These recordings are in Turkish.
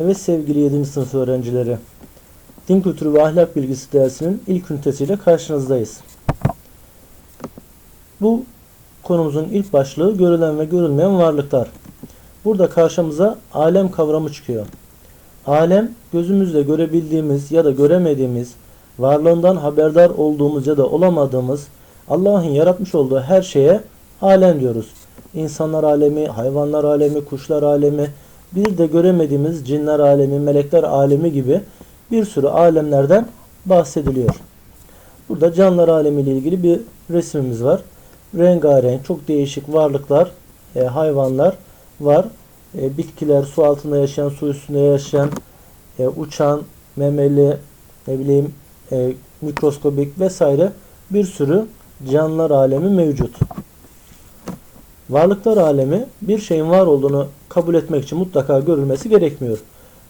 Evet sevgili 7. sınıf öğrencileri. Din kültürü ve ahlak bilgisi dersinin ilk ünitesiyle karşınızdayız. Bu konumuzun ilk başlığı görülen ve görülmeyen varlıklar. Burada karşımıza alem kavramı çıkıyor. Alem gözümüzle görebildiğimiz ya da göremediğimiz, varlığından haberdar olduğumuz ya da olamadığımız Allah'ın yaratmış olduğu her şeye alem diyoruz. İnsanlar alemi, hayvanlar alemi, kuşlar alemi, bir de göremediğimiz cinler alemi, melekler alemi gibi bir sürü alemlerden bahsediliyor. Burada canlılar alemi ile ilgili bir resmimiz var. Rengarenk, çok değişik varlıklar, e, hayvanlar var. E, bitkiler, su altında yaşayan, su üstünde yaşayan, e, uçan, memeli, ne bileyim e, mikroskobik vesaire bir sürü canlılar alemi mevcut. Varlıklar alemi bir şeyin var olduğunu kabul etmek için mutlaka görülmesi gerekmiyor.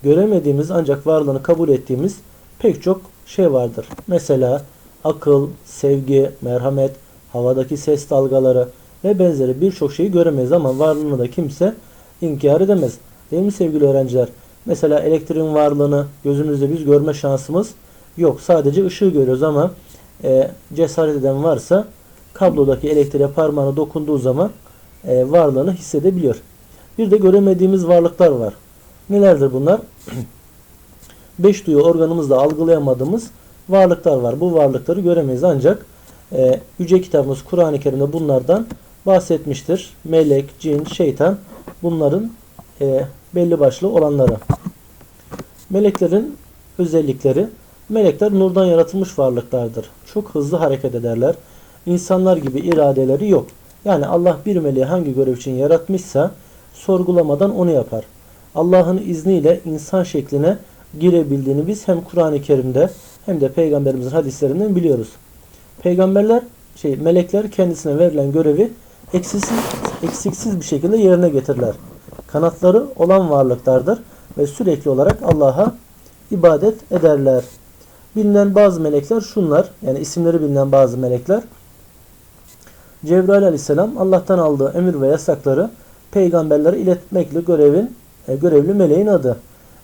Göremediğimiz ancak varlığını kabul ettiğimiz pek çok şey vardır. Mesela akıl, sevgi, merhamet, havadaki ses dalgaları ve benzeri birçok şeyi göremeyiz ama varlığını da kimse inkar edemez. Değil mi sevgili öğrenciler? Mesela elektriğin varlığını gözümüzle biz görme şansımız yok. Sadece ışığı görüyoruz ama e, cesaret eden varsa kablodaki elektriğe parmağını dokunduğu zaman e, varlığını hissedebiliyor. Bir de göremediğimiz varlıklar var. Nelerdir bunlar? Beş duyu organımızla algılayamadığımız varlıklar var. Bu varlıkları göremeyiz ancak e, Yüce kitabımız Kur'an-ı Kerim'de bunlardan bahsetmiştir. Melek, cin, şeytan bunların e, belli başlı olanları. Meleklerin özellikleri Melekler nurdan yaratılmış varlıklardır. Çok hızlı hareket ederler. İnsanlar gibi iradeleri yok. Yani Allah bir meleği hangi görev için yaratmışsa sorgulamadan onu yapar. Allah'ın izniyle insan şekline girebildiğini biz hem Kur'an-ı Kerim'de hem de peygamberimizin hadislerinden biliyoruz. Peygamberler, şey melekler kendisine verilen görevi eksiksiz, eksiksiz bir şekilde yerine getirirler. Kanatları olan varlıklardır ve sürekli olarak Allah'a ibadet ederler. Bilinen bazı melekler şunlar, yani isimleri bilinen bazı melekler. Cebrail aleyhisselam Allah'tan aldığı emir ve yasakları peygamberlere iletmekle görevin e, görevli meleğin adı.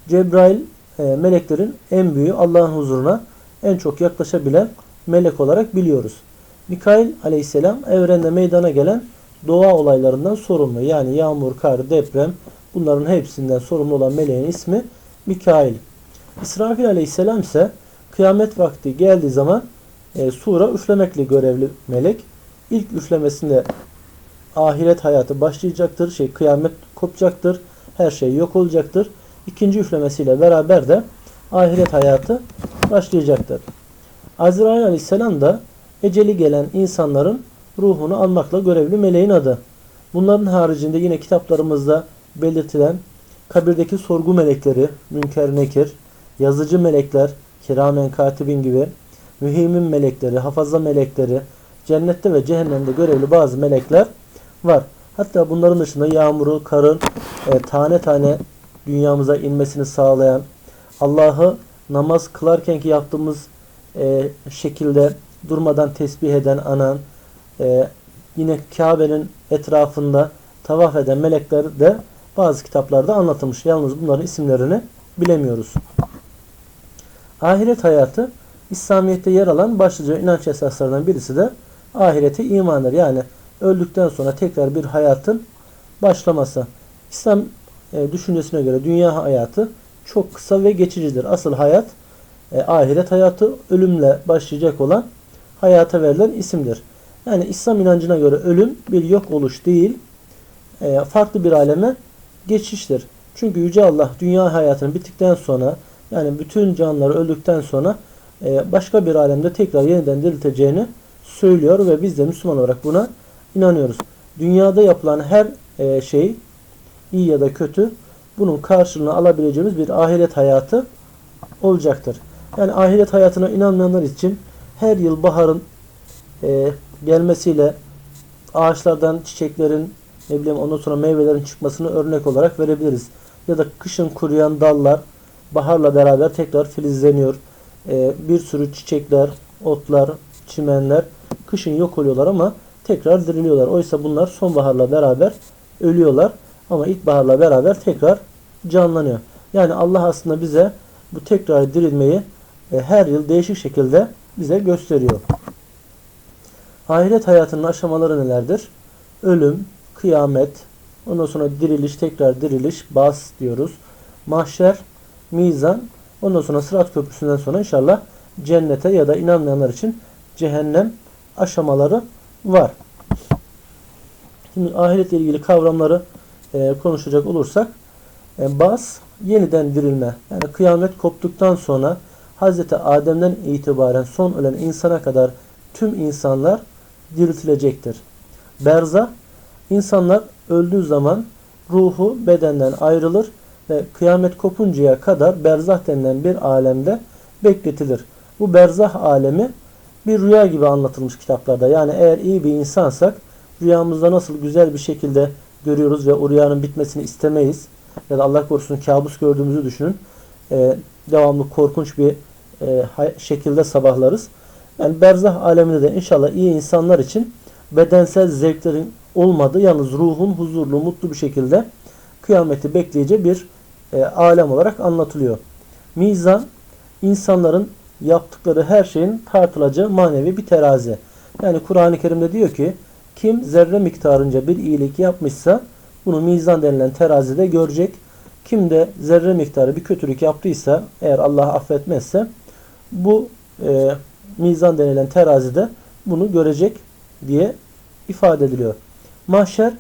Cebrail e, meleklerin en büyüğü Allah'ın huzuruna en çok yaklaşabilen melek olarak biliyoruz. Mikail aleyhisselam evrende meydana gelen doğa olaylarından sorumlu. Yani yağmur, kar, deprem bunların hepsinden sorumlu olan meleğin ismi Mikail. İsrafil aleyhisselam ise kıyamet vakti geldiği zaman e, sura üflemekle görevli melek. İlk üflemesinde ahiret hayatı başlayacaktır. Şey kıyamet kopacaktır. Her şey yok olacaktır. İkinci üflemesiyle beraber de ahiret hayatı başlayacaktır. Azrail aleyhisselam da eceli gelen insanların ruhunu almakla görevli meleğin adı. Bunların haricinde yine kitaplarımızda belirtilen kabirdeki sorgu melekleri, münker nekir, yazıcı melekler, kiramen katibin gibi, mühimin melekleri, hafaza melekleri, cennette ve cehennemde görevli bazı melekler var. Hatta bunların dışında yağmuru, karın e, tane tane dünyamıza inmesini sağlayan, Allah'ı namaz kılarken ki yaptığımız e, şekilde durmadan tesbih eden, anan, e, yine Kabe'nin etrafında tavaf eden melekler de bazı kitaplarda anlatılmış. Yalnız bunların isimlerini bilemiyoruz. Ahiret hayatı İslamiyet'te yer alan başlıca inanç esaslarından birisi de ahirete imandır. Yani öldükten sonra tekrar bir hayatın başlaması. İslam e, düşüncesine göre dünya hayatı çok kısa ve geçicidir. Asıl hayat e, ahiret hayatı ölümle başlayacak olan hayata verilen isimdir. Yani İslam inancına göre ölüm bir yok oluş değil, e, farklı bir aleme geçiştir. Çünkü Yüce Allah dünya hayatının bittikten sonra yani bütün canlılar öldükten sonra başka bir alemde tekrar yeniden dirilteceğini söylüyor ve biz de Müslüman olarak buna inanıyoruz. Dünyada yapılan her e, şey iyi ya da kötü bunun karşılığını alabileceğimiz bir ahiret hayatı olacaktır. Yani ahiret hayatına inanmayanlar için her yıl baharın e, gelmesiyle ağaçlardan çiçeklerin ne bileyim ondan sonra meyvelerin çıkmasını örnek olarak verebiliriz. Ya da kışın kuruyan dallar baharla beraber tekrar filizleniyor. E, bir sürü çiçekler, otlar, çimenler kışın yok oluyorlar ama tekrar diriliyorlar. Oysa bunlar sonbaharla beraber ölüyorlar ama ilkbaharla beraber tekrar canlanıyor. Yani Allah aslında bize bu tekrar dirilmeyi e, her yıl değişik şekilde bize gösteriyor. Ahiret hayatının aşamaları nelerdir? Ölüm, kıyamet, ondan sonra diriliş, tekrar diriliş, bas diyoruz. Mahşer, mizan, ondan sonra sırat köprüsünden sonra inşallah cennete ya da inanmayanlar için cehennem aşamaları var. Şimdi ahiretle ilgili kavramları e, konuşacak olursak e, bas yeniden dirilme. Yani kıyamet koptuktan sonra Hz. Adem'den itibaren son ölen insana kadar tüm insanlar diriltilecektir. Berza insanlar öldüğü zaman ruhu bedenden ayrılır ve kıyamet kopuncaya kadar berzah denilen bir alemde bekletilir. Bu berzah alemi bir rüya gibi anlatılmış kitaplarda. Yani eğer iyi bir insansak rüyamızda nasıl güzel bir şekilde görüyoruz ve o rüyanın bitmesini istemeyiz. Ya da Allah korusun kabus gördüğümüzü düşünün. Ee, devamlı korkunç bir e, şekilde sabahlarız. Yani berzah aleminde de inşallah iyi insanlar için bedensel zevklerin olmadığı yalnız ruhun huzurlu, mutlu bir şekilde kıyameti bekleyeceği bir e, alem olarak anlatılıyor. Mizan insanların yaptıkları her şeyin tartılacağı manevi bir terazi. Yani Kur'an-ı Kerim'de diyor ki kim zerre miktarınca bir iyilik yapmışsa bunu mizan denilen terazide görecek. Kim de zerre miktarı bir kötülük yaptıysa eğer Allah affetmezse bu e, mizan denilen terazide bunu görecek diye ifade ediliyor. Mahşer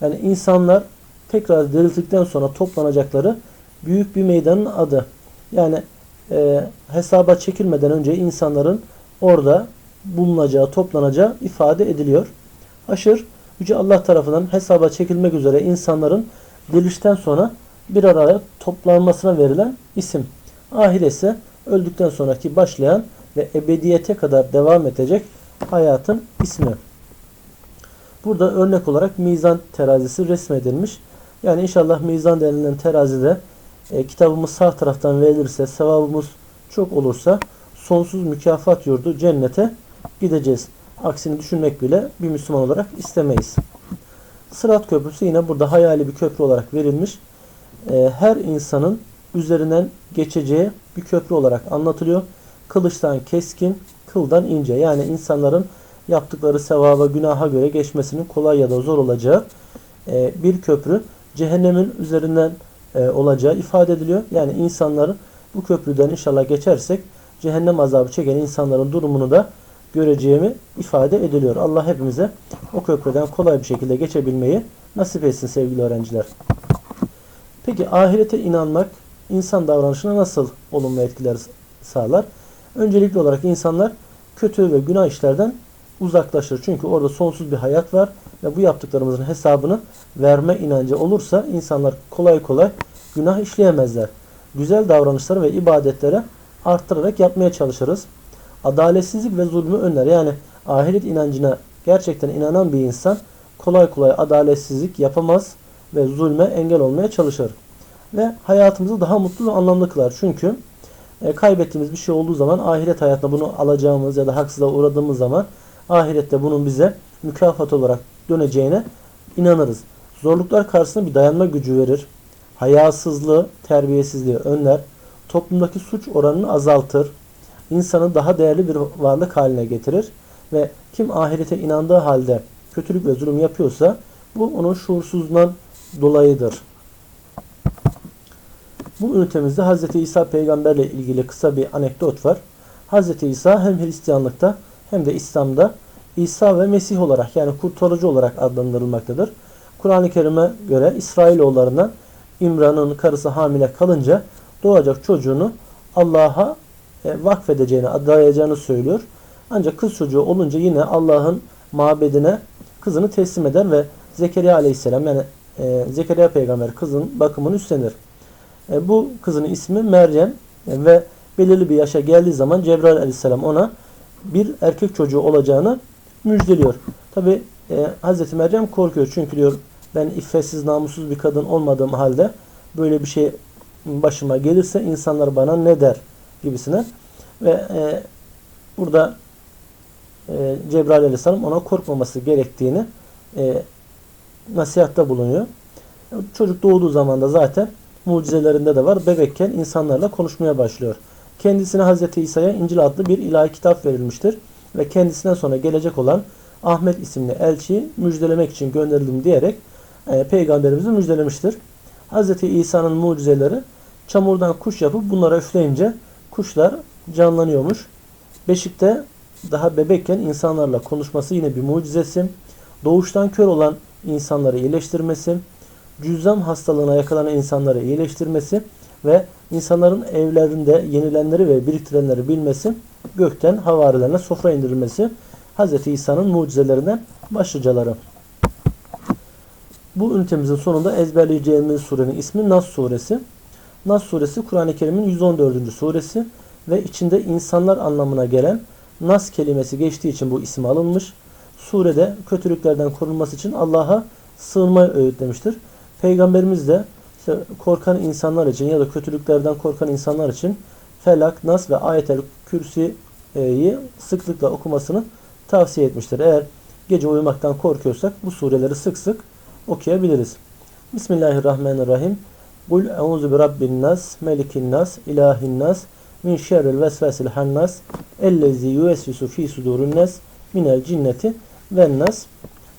yani insanlar tekrar dirildikten sonra toplanacakları büyük bir meydanın adı. Yani e, hesaba çekilmeden önce insanların orada bulunacağı, toplanacağı ifade ediliyor. Haşır, Yüce Allah tarafından hesaba çekilmek üzere insanların dirilişten sonra bir araya toplanmasına verilen isim. Ahire ise öldükten sonraki başlayan ve ebediyete kadar devam edecek hayatın ismi. Burada örnek olarak mizan terazisi resmedilmiş. Yani inşallah mizan denilen terazide e, kitabımız sağ taraftan verilirse, sevabımız çok olursa sonsuz mükafat yurdu cennete gideceğiz. Aksini düşünmek bile bir Müslüman olarak istemeyiz. Sırat Köprüsü yine burada hayali bir köprü olarak verilmiş. E, her insanın üzerinden geçeceği bir köprü olarak anlatılıyor. Kılıçtan keskin, kıldan ince. Yani insanların yaptıkları sevaba, günaha göre geçmesinin kolay ya da zor olacağı e, bir köprü. Cehennemin üzerinden e, olacağı ifade ediliyor. Yani insanların bu köprüden inşallah geçersek cehennem azabı çeken insanların durumunu da göreceğimi ifade ediliyor. Allah hepimize o köprüden kolay bir şekilde geçebilmeyi nasip etsin sevgili öğrenciler. Peki ahirete inanmak insan davranışına nasıl olumlu etkiler sağlar? Öncelikli olarak insanlar kötü ve günah işlerden uzaklaşır. Çünkü orada sonsuz bir hayat var ve bu yaptıklarımızın hesabını verme inancı olursa insanlar kolay kolay günah işleyemezler. Güzel davranışları ve ibadetlere arttırarak yapmaya çalışırız. Adaletsizlik ve zulmü önler. Yani ahiret inancına gerçekten inanan bir insan kolay kolay adaletsizlik yapamaz ve zulme engel olmaya çalışır. Ve hayatımızı daha mutlu ve anlamlı kılar. Çünkü e, kaybettiğimiz bir şey olduğu zaman ahiret hayatında bunu alacağımız ya da haksızlığa uğradığımız zaman ahirette bunun bize mükafat olarak döneceğine inanırız. Zorluklar karşısında bir dayanma gücü verir. Hayasızlığı, terbiyesizliği önler. Toplumdaki suç oranını azaltır. İnsanı daha değerli bir varlık haline getirir. Ve kim ahirete inandığı halde kötülük ve zulüm yapıyorsa bu onun şuursuzluğundan dolayıdır. Bu ünitemizde Hz. İsa peygamberle ilgili kısa bir anekdot var. Hz. İsa hem Hristiyanlıkta hem de İslam'da İsa ve Mesih olarak yani kurtarıcı olarak adlandırılmaktadır. Kur'an-ı Kerim'e göre İsrailoğullarına İmran'ın karısı hamile kalınca doğacak çocuğunu Allah'a e, vakfedeceğini, adayacağını söylüyor. Ancak kız çocuğu olunca yine Allah'ın mabedine kızını teslim eder ve Zekeriya aleyhisselam yani e, Zekeriya peygamber kızın bakımını üstlenir. E, bu kızın ismi Meryem ve belirli bir yaşa geldiği zaman Cebrail aleyhisselam ona bir erkek çocuğu olacağını müjdeliyor. Tabi e, Hz. Meryem korkuyor çünkü diyor ben iffetsiz namussuz bir kadın olmadığım halde böyle bir şey başıma gelirse insanlar bana ne der gibisine ve e, burada e, Cebrail aleyhisselam ona korkmaması gerektiğini e, nasihatta bulunuyor. Çocuk doğduğu zaman da zaten mucizelerinde de var. Bebekken insanlarla konuşmaya başlıyor. Kendisine Hz. İsa'ya İncil adlı bir ilahi kitap verilmiştir. Ve kendisinden sonra gelecek olan Ahmet isimli elçiyi müjdelemek için gönderildim diyerek e, peygamberimizi müjdelemiştir. Hz. İsa'nın mucizeleri çamurdan kuş yapıp bunlara üfleyince kuşlar canlanıyormuş. Beşikte daha bebekken insanlarla konuşması yine bir mucizesi. Doğuştan kör olan insanları iyileştirmesi, cüzzam hastalığına yakalanan insanları iyileştirmesi ve insanların evlerinde yenilenleri ve biriktirenleri bilmesi, gökten havarilerine sofra indirilmesi Hz. İsa'nın mucizelerinden başlıcaları. Bu ünitemizin sonunda ezberleyeceğimiz surenin ismi Nas suresi. Nas suresi Kur'an-ı Kerim'in 114. suresi ve içinde insanlar anlamına gelen Nas kelimesi geçtiği için bu isim alınmış. Surede kötülüklerden korunması için Allah'a sığınmayı öğütlemiştir. Peygamberimiz de işte korkan insanlar için ya da kötülüklerden korkan insanlar için Felak, Nas ve Ayetel Kürsi'yi sıklıkla okumasını tavsiye etmiştir. Eğer gece uyumaktan korkuyorsak bu sureleri sık sık okuyabiliriz. Bismillahirrahmanirrahim. Kul euzu bi rabbin nas, melikin nas, ilahin nas, min şerril vesvesil hannas, ellezî yüvesvisu fî sudûrun nas, minel cinneti ve nas.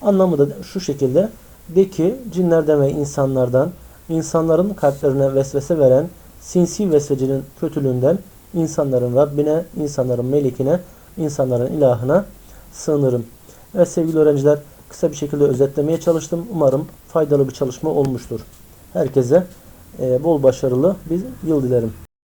Anlamı da şu şekilde. De ki cinlerden ve insanlardan, insanların kalplerine vesvese veren sinsi vesvecinin kötülüğünden, insanların Rabbine, insanların melikine, insanların ilahına sığınırım. Evet sevgili öğrenciler, kısa bir şekilde özetlemeye çalıştım. Umarım faydalı bir çalışma olmuştur. Herkese e, bol başarılı bir yıl dilerim.